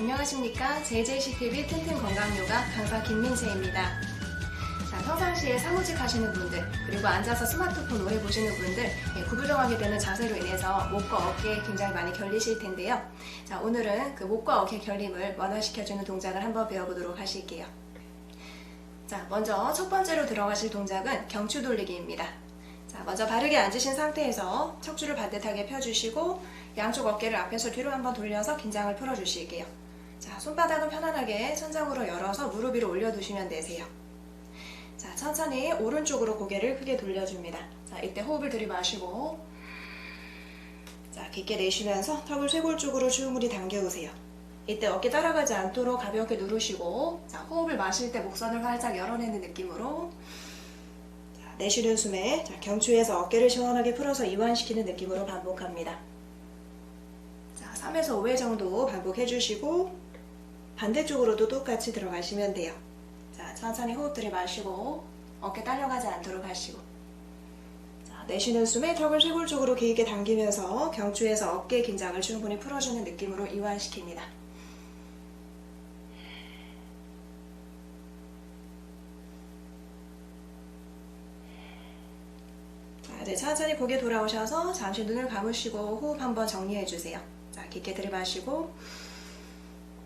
안녕하십니까. JJCTV 튼튼 건강요가 강사 김민채입니다. 자, 평상시에 사무직 하시는 분들, 그리고 앉아서 스마트폰 오래 보시는 분들, 예, 구부정하게 되는 자세로 인해서 목과 어깨에 굉장히 많이 결리실 텐데요. 자, 오늘은 그 목과 어깨 결림을 완화시켜주는 동작을 한번 배워보도록 하실게요. 자, 먼저 첫 번째로 들어가실 동작은 경추 돌리기입니다. 자, 먼저 바르게 앉으신 상태에서 척추를 반듯하게 펴주시고 양쪽 어깨를 앞에서 뒤로 한번 돌려서 긴장을 풀어주실게요. 자, 손바닥은 편안하게 천장으로 열어서 무릎 위로 올려두시면 되세요. 자, 천천히 오른쪽으로 고개를 크게 돌려줍니다. 자, 이때 호흡을 들이마시고 자, 깊게 내쉬면서 턱을 쇄골 쪽으로 충분히 당겨오세요. 이때 어깨 따라가지 않도록 가볍게 누르시고 자, 호흡을 마실 때 목선을 활짝 열어내는 느낌으로 자, 내쉬는 숨에 자, 경추에서 어깨를 시원하게 풀어서 이완시키는 느낌으로 반복합니다. 자, 3에서 5회 정도 반복해 주시고 반대쪽으로도 똑같이 들어가시면 돼요. 자, 천천히 호흡 들이마시고 어깨 딸려가지 않도록 하시고 자, 내쉬는 숨에 턱을 쇄골 쪽으로 길게 당기면서 경추에서 어깨 긴장을 충분히 풀어주는 느낌으로 이완시킵니다. 자, 이제 천천히 고개 돌아오셔서 잠시 눈을 감으시고 호흡 한번 정리해 주세요. 자, 깊게 들이마시고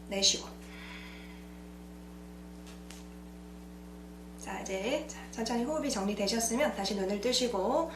내쉬고. 자, 이제 자, 천천히 호흡이 정리되셨으면 다시 눈을 뜨시고